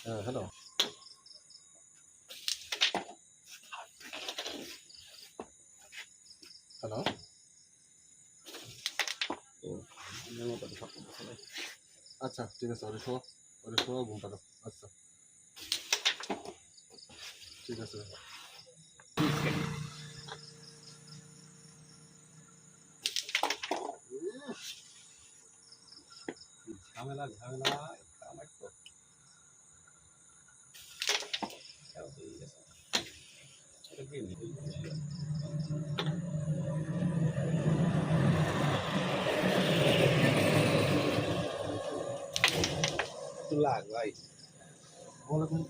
হ্যাঁ hello hello ও আমার মতো তো সব করতেছে ভাই। আচ্ছা ঠিক আছে ওরে শো ওরে শো ঘুম পাড়ো আচ্ছা ঠিক আছে ঝামেলা ঝামেলা আমার তো লাগ ভাই। বলো কোন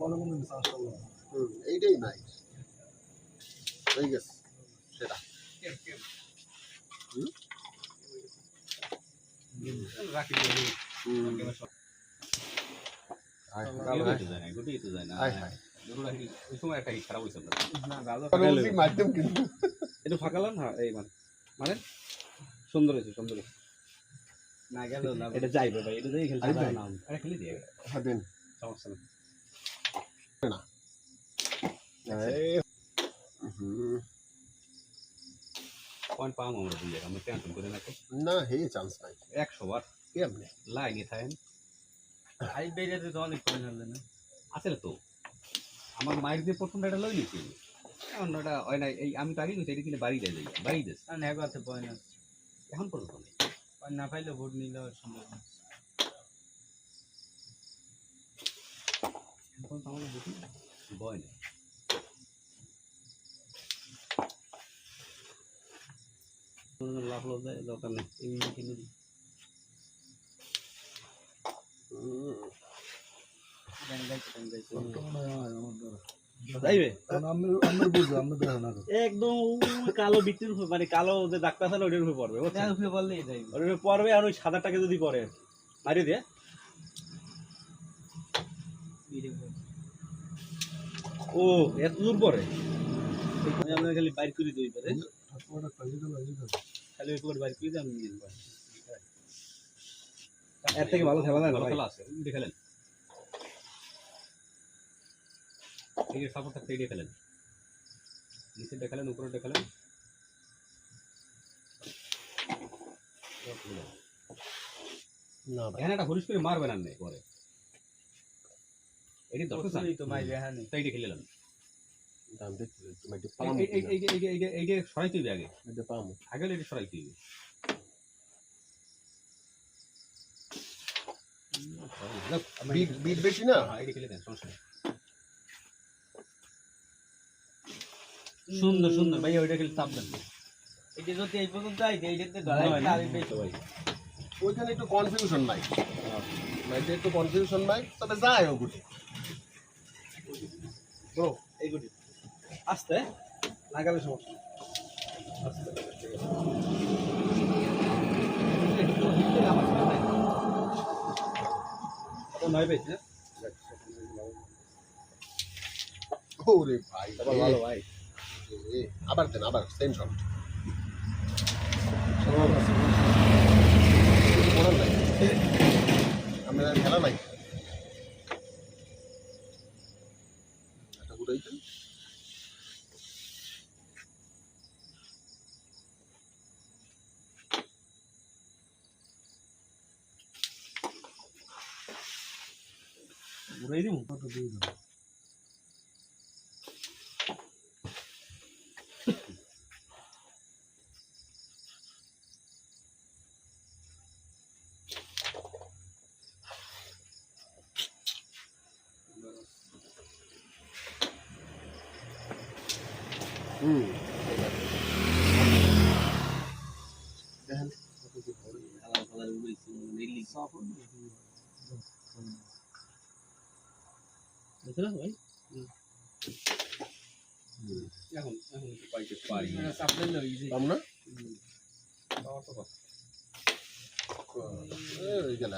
বলো কোন হুম এইটাই নাই। হয়ে গেছে। সেটা। হুম? রাখি তো যায় না, না। ওই সময় একটা খারাপ হয়েছে মাধ্যম কিন্তু। হ্যাঁ এই মানে মানে? সুন্দর হয়েছে সুন্দর হয়েছে। না গেল না। এটা যাইবে ভাই এটা খেলতে? পারে না। আরে খেলে দিয়ে। হ্যাঁ দেন। সমস্যা হুম। পয়েন্ট পাম আমরা দিয়ে আমরা টেনশন করে না না হে চান্স নাই। একশো বার। কেমনে? লাইনে থাকেন। আই বেরিয়ে তো অনেক পয়েন্ট হলো না। আসলে তো? আমার মায়ের যে প্রথম এটা লই নিয়েছি এখন ওটা হয় না এই আমি তো আগে এটা কিনে বাড়ি দেয় যাই বাড়ি দেশ আর এক আছে পয়েন্ট আছে। এখন পর্যন্ত নেই। না পাইলে ভোট নিলে সম্ভব না। এখন তো আমাদের বুঝি ভয় নেই। কোনো লাভ লস দেয় দরকার নেই এই কিনে দিই হুম গান গাইছে গান গাইছে যাইবে আমরা বুঝব আমরা দেখো না একদম কালো মানে কালো যে ডাক্তার আছে উপরে পড়বে উপরে বললেই ওটার উপরে পড়বে আর ওই সাদাটাকে যদি পড়ে মারিয়ে দিয়ে ও এত দূর পরে আমরা খালি বাইর করে দিই পারে খালি ওই পুকুর বাইর করে দিয়ে আমি এর থেকে ভালো খেলা যায় না খেলা আছে খেলেন এই যে সাপোর্ট থাকতে এগিয়ে খেলেন নিচে দেখালেন উপরে দেখালেন। না একটা হরিশ করে মারবে না নেই পরে। এটি প্রচুরই তো মাইবে হ্যাঁ তো এইটা খেলে নিলাম সরাইতে হবে আগে। আগে হলে সরাইতে হবে বিট বেশি না? হ্যাঁ, খেলে দেন, সমস্যা সুন্দর সুন্দর। ভাই ওইটা খেলে চাপ দেন। এটা যদি এই পর্যন্ত আইতে এইটাতে ধরাই দিলে আরেক বেশি। ভাই ওইখানে একটু কনফিউশন নাই। ভাই একটু কনফিউশন নাই তবে যায় ও গুটি। ব্রো এই গুটি। আস্তে না গেলে সমস্যা। আস্তে। নয় পেয়েছি না ওরে ভাই। ভালো ভাই। আবার দেন আবার সেম শট আমরা খেলা নাই। ঘুরাইতেন ঘুরাই দিব হুম দেখেন এখন এখন একটু পাইতে পারি সাপ্লাই লইছে আমরা পাওয়ার তো কথা এই গেল